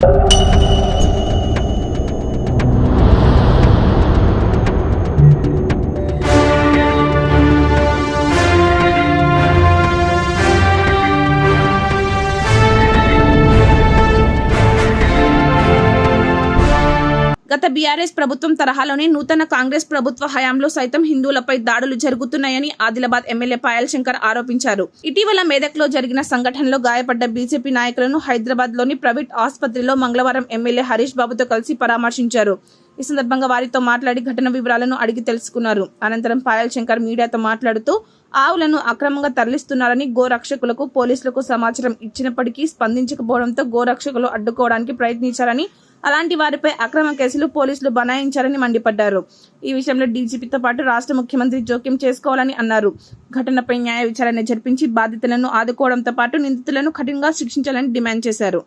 you. గత BRS ప్రభుత్వం తరహాలోనే నూతన కాంగ్రెస్ ప్రభుత్వ హయాంలో సైతం హిందువులపై దాడులు జరుగుతున్నాయని ఆదిలాబాద్ ఎమ్మెల్యే పాయల్ శంకర్ ఆరోపించారు. ఇటీవల మేదక్లో జరిగిన సంఘటనలో గాయపడ్డ బీజేపీ నాయకులను హైదరాబాద్లోని ప్రైవేట్ ఆసుపత్రిలో మంగళవారం ఎమ్మెల్యే హరీష్ బాబుతో కలిసి పరామర్శించారు. ఈ సందర్భంగా వారితో మాట్లాడి ఘటన వివరాలను అడిగి తెలుసుకున్నారు. అనంతరం పాయల్ శంకర్ మీడియాతో మాట్లాడుతూ ఆవులను అక్రమంగా తరలిస్తున్నారని గోరక్షకులకు పోలీసులకు సమాచారం ఇచ్చినప్పటికీ స్పందించకపోవడంతో గోరక్షకులు అడ్డుకోవడానికి ప్రయత్నించారని అలాంటి వారిపై అక్రమ కేసులు పోలీసులు బనాయించారని మండిపడ్డారు. ఈ విషయంలో డీజీపీతో పాటు రాష్ట్ర ముఖ్యమంత్రి జోక్యం చేసుకోవాలని అన్నారు. ఘటనపై న్యాయ విచారణ జరిపించి బాధితులను ఆదుకోవడంతో పాటు నిందితులను కఠినంగా శిక్షించాలని డిమాండ్ చేశారు.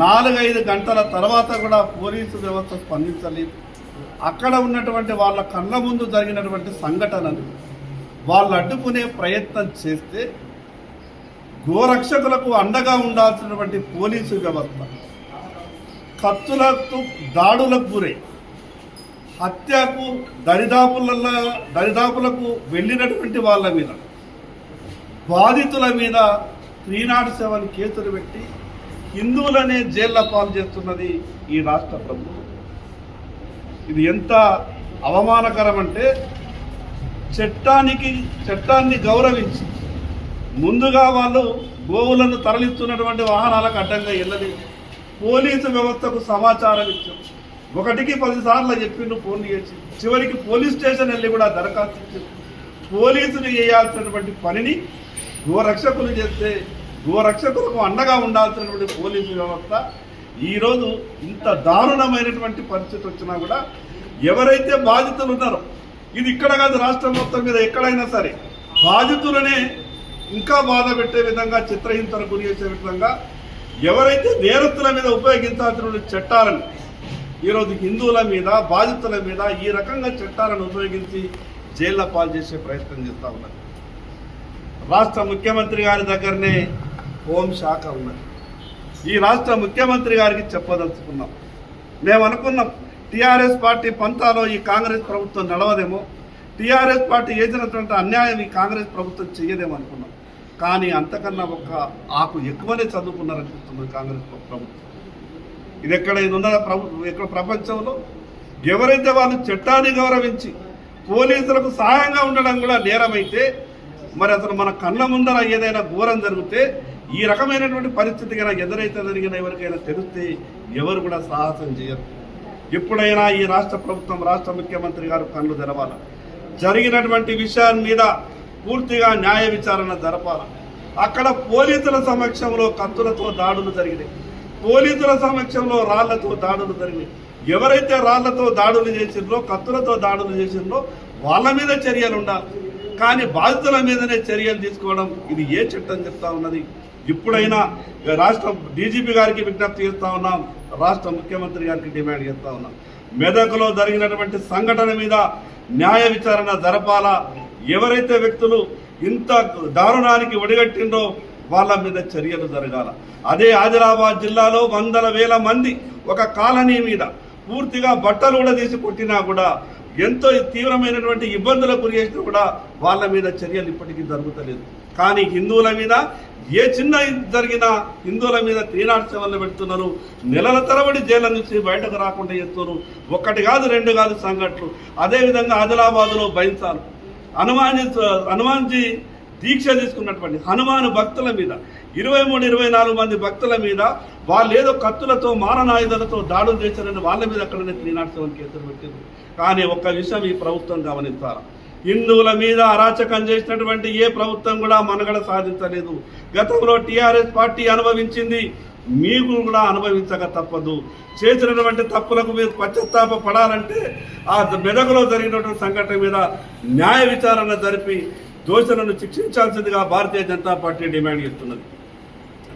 నాలుగైదు గంటల తర్వాత కూడా పోలీసు వ్యవస్థ స్పందించలేదు. అక్కడ ఉన్నటువంటి వాళ్ళ కళ్ళ ముందు జరిగినటువంటి సంఘటనలు. వాళ్ళు అడ్డుకునే ప్రయత్నం చేస్తే గోరక్షకులకు అండగా ఉండాల్సినటువంటి పోలీసు వ్యవస్థ. కత్తులకు దాడులకు గురై హత్యకు దరిదాపులలో దరిదాపులకు వెళ్ళినటువంటి వాళ్ళ మీద బాధితుల మీద త్రీ నాట్ సెవెన్ కేసులు పెట్టి హిందువులనే జైళ్ళ పాలు చేస్తున్నది ఈ రాష్ట్ర ప్రభుత్వం. ఇది ఎంత అవమానకరం అంటే చట్టానికి చట్టాన్ని గౌరవించి ముందుగా వాళ్ళు గోవులను తరలిస్తున్నటువంటి వాహనాలకు అడ్డంగా వెళ్ళలేదు పోలీసు వ్యవస్థకు సమాచారం ఇచ్చాం. ఒకటికి పదిసార్లు చెప్పిండు ఫోన్ చేసి. చివరికి పోలీస్ స్టేషన్ వెళ్ళి కూడా దరఖాస్తు ఇచ్చారు పోలీసులు చేయాల్సినటువంటి పనిని గోరక్షకులు చేస్తే గోరక్షకులకు అండగా ఉండాల్సినటువంటి పోలీసు వ్యవస్థ ఈరోజు ఇంత దారుణమైనటువంటి పరిస్థితి వచ్చినా కూడా ఎవరైతే బాధితులు ఉన్నారో ఇది ఇక్కడ కాదు రాష్ట్రం మొత్తం మీద ఎక్కడైనా సరే బాధితులనే ఇంకా బాధ పెట్టే విధంగా చిత్రహింసన గురి చేసే విధంగా ఎవరైతే నేరస్తుల మీద ఉపయోగించాల్సిన చట్టాలను ఈరోజు హిందువుల మీద బాధితుల మీద ఈ రకంగా చట్టాలను ఉపయోగించి జైళ్ళ పాలు చేసే ప్రయత్నం చేస్తూ ఉన్నారు. రాష్ట్ర ముఖ్యమంత్రి గారి దగ్గరనే హోం శాఖ ఉన్నది. ఈ రాష్ట్ర ముఖ్యమంత్రి గారికి చెప్పదలుచుకున్నాం. మేము అనుకున్నాం టీఆర్ఎస్ పార్టీ పంతాలో ఈ కాంగ్రెస్ ప్రభుత్వం నడవదేమో టీఆర్ఎస్ పార్టీ చేసినటువంటి అన్యాయం ఈ కాంగ్రెస్ ప్రభుత్వం చేయదేమో అనుకున్నాం. కానీ అంతకన్నా ఒక ఆకు ఎక్కువనే చదువుకున్నారనిపిస్తుంది కాంగ్రెస్ ప్రభుత్వం. ఇది ఎక్కడ ఇది ఉన్న ప్రభు ఎక్కడ ప్రపంచంలో? ఎవరైతే వాళ్ళు చట్టాన్ని గౌరవించి పోలీసులకు సహాయంగా ఉండడం కూడా నేరమైతే మరి అసలు మన కళ్ళ ముందర ఏదైనా ఘోరం జరిగితే ఈ రకమైనటువంటి పరిస్థితి కనుక ఎదురైతే జరిగిన ఎవరికైనా తెలిస్తే ఎవరు కూడా సాహసం చేయరు. ఎప్పుడైనా ఈ రాష్ట్ర ప్రభుత్వం రాష్ట్ర ముఖ్యమంత్రి గారు కళ్ళు తెరవాల. జరిగినటువంటి విషయాల మీద పూర్తిగా న్యాయ విచారణ జరపాల. అక్కడ పోలీసుల సమక్షంలో కత్తులతో దాడులు జరిగినాయి. పోలీసుల సమక్షంలో రాళ్ళతో దాడులు జరిగినాయి. ఎవరైతే రాళ్ళతో దాడులు చేసిండ్రో కత్తులతో దాడులు చేసిండ్రో వాళ్ళ మీద చర్యలు ఉండాలి. కానీ బాధితుల మీదనే చర్యలు తీసుకోవడం ఇది ఏ చట్టం చెప్తా ఉన్నది? ఇప్పుడైనా రాష్ట్ర డీజీపీ గారికి విజ్ఞప్తి చేస్తా ఉన్నాం రాష్ట్ర ముఖ్యమంత్రి గారికి డిమాండ్ చేస్తా ఉన్నాం. మెదక్లో జరిగినటువంటి సంఘటన మీద న్యాయ విచారణ జరపాలా? ఎవరైతే వ్యక్తులు ఇంత దారుణానికి ఒడిగట్టిండో వాళ్ళ మీద చర్యలు జరగాల. అదే ఆదిలాబాద్ జిల్లాలో వందల వేల మంది ఒక కాలనీ మీద పూర్తిగా బట్టలు కూడా తీసి కొట్టినా కూడా ఎంతో తీవ్రమైనటువంటి ఇబ్బందులకు గురి కూడా వాళ్ళ మీద చర్యలు ఇప్పటికీ జరుగుతలేదు. కానీ హిందువుల మీద ఏ చిన్న జరిగినా హిందువుల మీద త్రీ సెవెన్లు పెడుతున్నారు. నెలల తరబడి జైళ్ళ నుంచి బయటకు రాకుండా చేస్తున్నారు. ఒక్కటి కాదు రెండు కాదు సంఘటనలు. అదేవిధంగా ఆదిలాబాద్లో బైన్సాలు హనుమాన్ హనుమాన్జీ దీక్ష తీసుకున్నటువంటి హనుమాను భక్తుల మీద ఇరవై మూడు ఇరవై నాలుగు మంది భక్తుల మీద వాళ్ళు ఏదో కత్తులతో మారణాయుధాలతో దాడులు చేశారని వాళ్ళ మీద అక్కడనే త్రీ సెవెన్ కేసులు పెట్టింది కానీ ఒక్క విషయం ఈ ప్రభుత్వం గమనించాలి? హిందువుల మీద అరాచకం చేసినటువంటి ఏ ప్రభుత్వం కూడా మనగడ సాధించలేదు. గతంలో టీఆర్ఎస్ పార్టీ అనుభవించింది మీకు కూడా అనుభవించక తప్పదు. చేసినటువంటి తప్పులకు మీరు పశ్చాత్తాప పడాలంటే ఆ మెదకులో జరిగినటువంటి సంఘటన మీద న్యాయ విచారణ జరిపి దోషులను శిక్షించాల్సిందిగా భారతీయ జనతా పార్టీ డిమాండ్ చేస్తున్నది.